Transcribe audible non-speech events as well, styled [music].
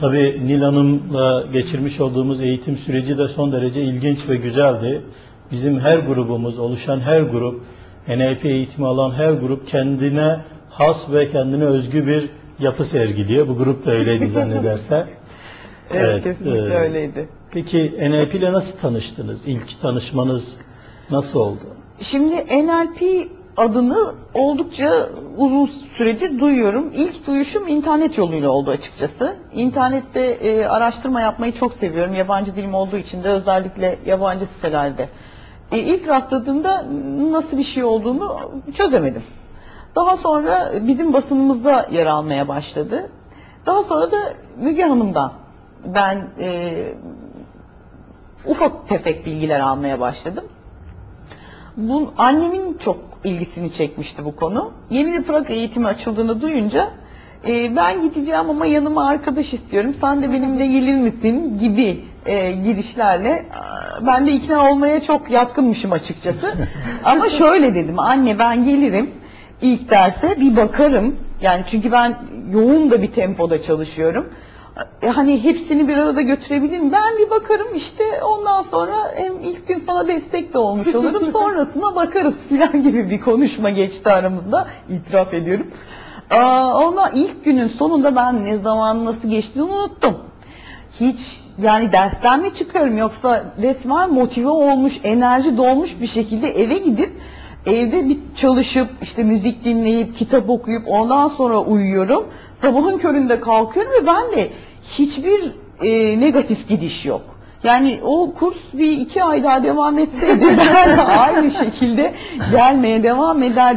Tabii Nil Hanım'la geçirmiş olduğumuz eğitim süreci de son derece ilginç ve güzeldi. Bizim her grubumuz, oluşan her grup, NLP eğitimi alan her grup kendine has ve kendine özgü bir yapı sergiliyor. Bu grup da öyleydi [laughs] zannederse. Evet, Evet, kesinlikle e, öyleydi. Peki NLP ile nasıl tanıştınız? İlk tanışmanız nasıl oldu? Şimdi NLP adını oldukça uzun süredir duyuyorum. İlk duyuşum internet yoluyla oldu açıkçası. İnternette e, araştırma yapmayı çok seviyorum. Yabancı dilim olduğu için de özellikle yabancı sitelerde. E, ilk rastladığımda nasıl bir şey olduğunu çözemedim. Daha sonra bizim basınımızda yer almaya başladı. Daha sonra da Müge Hanım'dan ben e, ufak tefek bilgiler almaya başladım. Bunun annemin çok ilgisini çekmişti bu konu. Yeni bir Prag eğitimi açıldığını duyunca e, ben gideceğim ama yanıma arkadaş istiyorum. Sen de benimle gelir misin gibi e, girişlerle ben de ikna olmaya çok yatkınmışım açıkçası. [laughs] ama şöyle dedim anne ben gelirim ilk derse bir bakarım. Yani çünkü ben yoğun da bir tempoda çalışıyorum. E, hani hepsini bir arada götürebilirim. Ben bir bakarım işte ondan sonra hem ilk gün sana destek de olmuş olurum. [laughs] Sonrasına bakarız falan gibi bir konuşma geçti aramızda. İtiraf ediyorum. Aa, ona ilk günün sonunda ben ne zaman nasıl geçtiğini unuttum. Hiç yani dersten mi çıkıyorum yoksa resmen motive olmuş, enerji dolmuş bir şekilde eve gidip evde bir çalışıp işte müzik dinleyip kitap okuyup ondan sonra uyuyorum. Sabahın köründe kalkıyorum ve ben de hiçbir e, negatif gidiş yok. Yani o kurs bir iki ay daha devam etseydi [laughs] ben aynı şekilde gelmeye devam eder